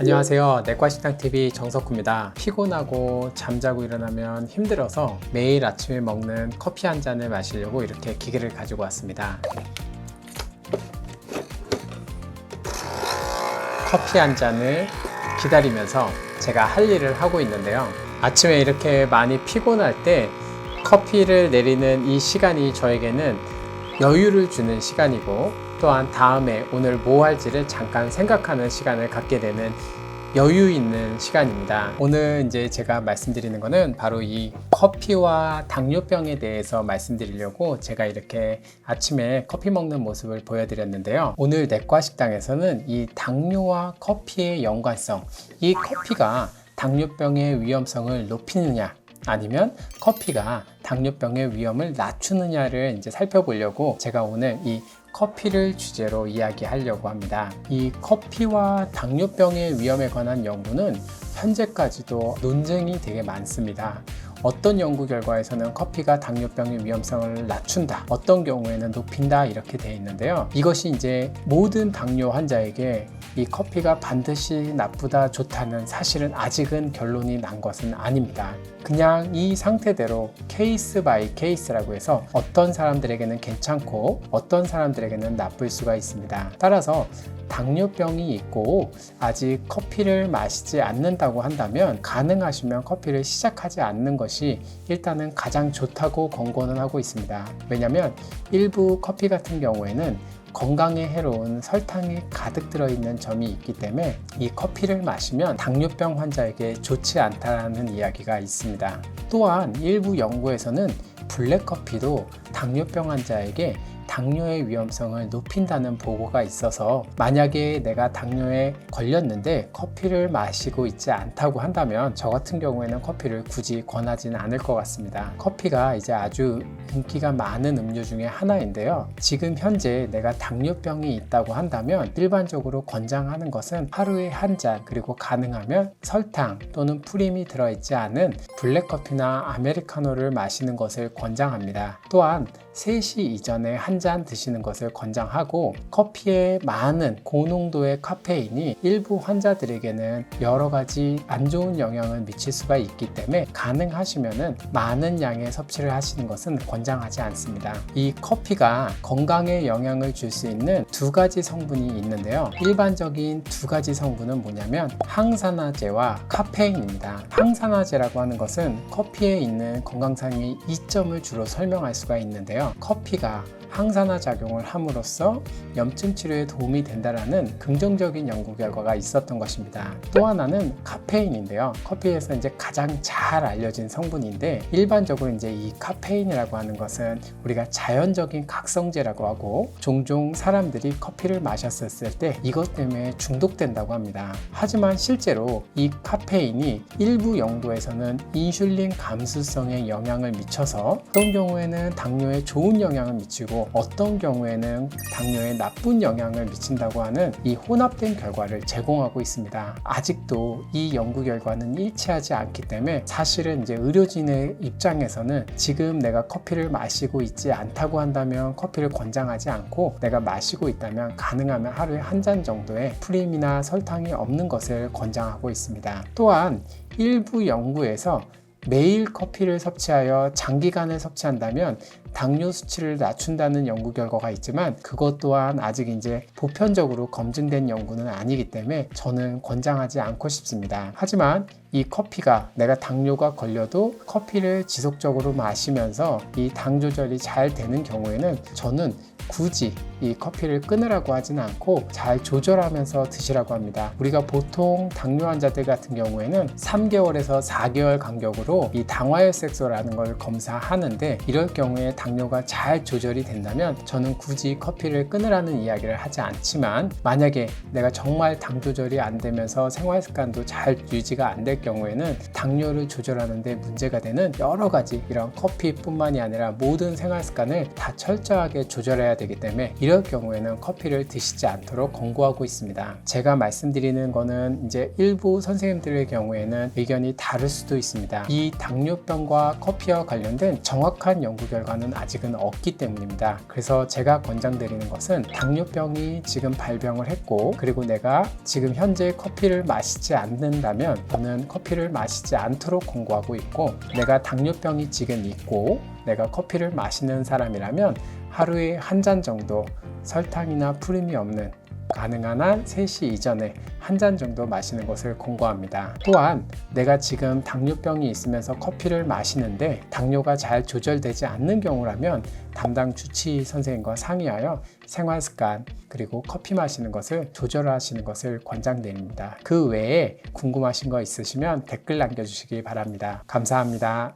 안녕하세요. 내과식당TV 정석구입니다. 피곤하고 잠자고 일어나면 힘들어서 매일 아침에 먹는 커피 한 잔을 마시려고 이렇게 기계를 가지고 왔습니다. 커피 한 잔을 기다리면서 제가 할 일을 하고 있는데요. 아침에 이렇게 많이 피곤할 때 커피를 내리는 이 시간이 저에게는 여유를 주는 시간이고 또한 다음에 오늘 뭐 할지를 잠깐 생각하는 시간을 갖게 되는 여유 있는 시간입니다. 오늘 이제 제가 말씀드리는 거는 바로 이 커피와 당뇨병에 대해서 말씀드리려고 제가 이렇게 아침에 커피 먹는 모습을 보여드렸는데요. 오늘 내과 식당에서는 이 당뇨와 커피의 연관성, 이 커피가 당뇨병의 위험성을 높이느냐, 아니면 커피가 당뇨병의 위험을 낮추느냐를 이제 살펴보려고 제가 오늘 이 커피를 주제로 이야기하려고 합니다. 이 커피와 당뇨병의 위험에 관한 연구는 현재까지도 논쟁이 되게 많습니다. 어떤 연구 결과에서는 커피가 당뇨병의 위험성을 낮춘다. 어떤 경우에는 높인다. 이렇게 되어 있는데요. 이것이 이제 모든 당뇨 환자에게 이 커피가 반드시 나쁘다, 좋다는 사실은 아직은 결론이 난 것은 아닙니다. 그냥 이 상태대로 케이스 바이 케이스라고 해서 어떤 사람들에게는 괜찮고 어떤 사람들에게는 나쁠 수가 있습니다. 따라서 당뇨병이 있고 아직 커피를 마시지 않는다고 한다면 가능하시면 커피를 시작하지 않는 것이 일단은 가장 좋다고 권고는 하고 있습니다. 왜냐하면 일부 커피 같은 경우에는 건강에 해로운 설탕이 가득 들어있는 점이 있기 때문에 이 커피를 마시면 당뇨병 환자에게 좋지 않다는 이야기가 있습니다. 또한 일부 연구에서는 블랙커피도 당뇨병 환자에게 당뇨의 위험성을 높인다는 보고가 있어서 만약에 내가 당뇨에 걸렸는데 커피를 마시고 있지 않다고 한다면 저 같은 경우에는 커피를 굳이 권하지는 않을 것 같습니다. 커피가 이제 아주 인기가 많은 음료 중에 하나인데요. 지금 현재 내가 당뇨병이 있다고 한다면 일반적으로 권장하는 것은 하루에 한 잔 그리고 가능하면 설탕 또는 프림이 들어있지 않은 블랙커피나 아메리카노를 마시는 것을 권장합니다. 또한 3시 이전에 한잔 드시는 것을 권장하고 커피에 많은 고농도의 카페인이 일부 환자들에게는 여러 가지 안 좋은 영향을 미칠 수가 있기 때문에 가능하시면은 많은 양의 섭취를 하시는 것은 권장하지 않습니다. 이 커피가 건강에 영향을 줄 수 있는 두 가지 성분이 있는데요. 일반적인 두 가지 성분은 뭐냐면 항산화제와 카페인입니다. 항산화제라고 하는 것은 커피에 있는 건강상의 이점을 주로 설명할 수가 있는데요. 커피가 항산화 작용을 함으로써 염증 치료에 도움이 된다라는 긍정적인 연구 결과가 있었던 것입니다. 또 하나는 카페인인데요. 커피에서 이제 가장 잘 알려진 성분인데 일반적으로 이제 이 카페인이라고 하는 것은 우리가 자연적인 각성제라고 하고 종종 사람들이 커피를 마셨을 때 이것 때문에 중독된다고 합니다. 하지만 실제로 이 카페인이 일부 영도에서는 인슐린 감수성에 영향을 미쳐서 어떤 경우에는 당뇨에 좋은 영향을 미치고 어떤 경우에는 당뇨에 나쁜 영향을 미친다고 하는 이 혼합된 결과를 제공하고 있습니다. 아직도 이 연구 결과는 일치하지 않기 때문에 사실은 이제 의료진의 입장에서는 지금 내가 커피를 마시고 있지 않다고 한다면 커피를 권장하지 않고 내가 마시고 있다면 가능하면 하루에 한 잔 정도의 프림이나 설탕이 없는 것을 권장하고 있습니다. 또한 일부 연구에서 매일 커피를 섭취하여 장기간을 섭취한다면 당뇨 수치를 낮춘다는 연구 결과가 있지만 그것 또한 아직 이제 보편적으로 검증된 연구는 아니기 때문에 저는 권장하지 않고 싶습니다. 하지만 이 커피가 내가 당뇨가 걸려도 커피를 지속적으로 마시면서 이 당 조절이 잘 되는 경우에는 저는 굳이 이 커피를 끊으라고 하지는 않고 잘 조절하면서 드시라고 합니다. 우리가 보통 당뇨 환자들 같은 경우에는 3개월에서 4개월 간격으로 이 당화혈색소라는 걸 검사하는데 이럴 경우에 당뇨가 잘 조절이 된다면 저는 굳이 커피를 끊으라는 이야기를 하지 않지만 만약에 내가 정말 당 조절이 안 되면서 생활 습관도 잘 유지가 안 될 경우에는 당뇨를 조절하는데 문제가 되는 여러 가지 이런 커피뿐만이 아니라 모든 생활 습관을 다 철저하게 조절해야 되기 때문에 이럴 경우에는 커피를 드시지 않도록 권고하고 있습니다. 제가 말씀드리는 거는 이제 일부 선생님들의 경우에는 의견이 다를 수도 있습니다. 이 당뇨병과 커피와 관련된 정확한 연구 결과는 경우는 아직은 없기 때문입니다. 그래서 제가 권장드리는 것은 당뇨병이 지금 발병을 했고 그리고 내가 지금 현재 커피를 마시지 않는다면 저는 커피를 마시지 않도록 권고하고 있고 내가 당뇨병이 지금 있고 내가 커피를 마시는 사람이라면 하루에 한 잔 정도 설탕이나 프림이 없는 가능한 한 3시 이전에 한 잔 정도 마시는 것을 권고합니다. 또한 내가 지금 당뇨병이 있으면서 커피를 마시는데 당뇨가 잘 조절되지 않는 경우라면 담당 주치 선생님과 상의하여 생활 습관 그리고 커피 마시는 것을 조절하시는 것을 권장드립니다. 그 외에 궁금하신 거 있으시면 댓글 남겨주시기 바랍니다. 감사합니다.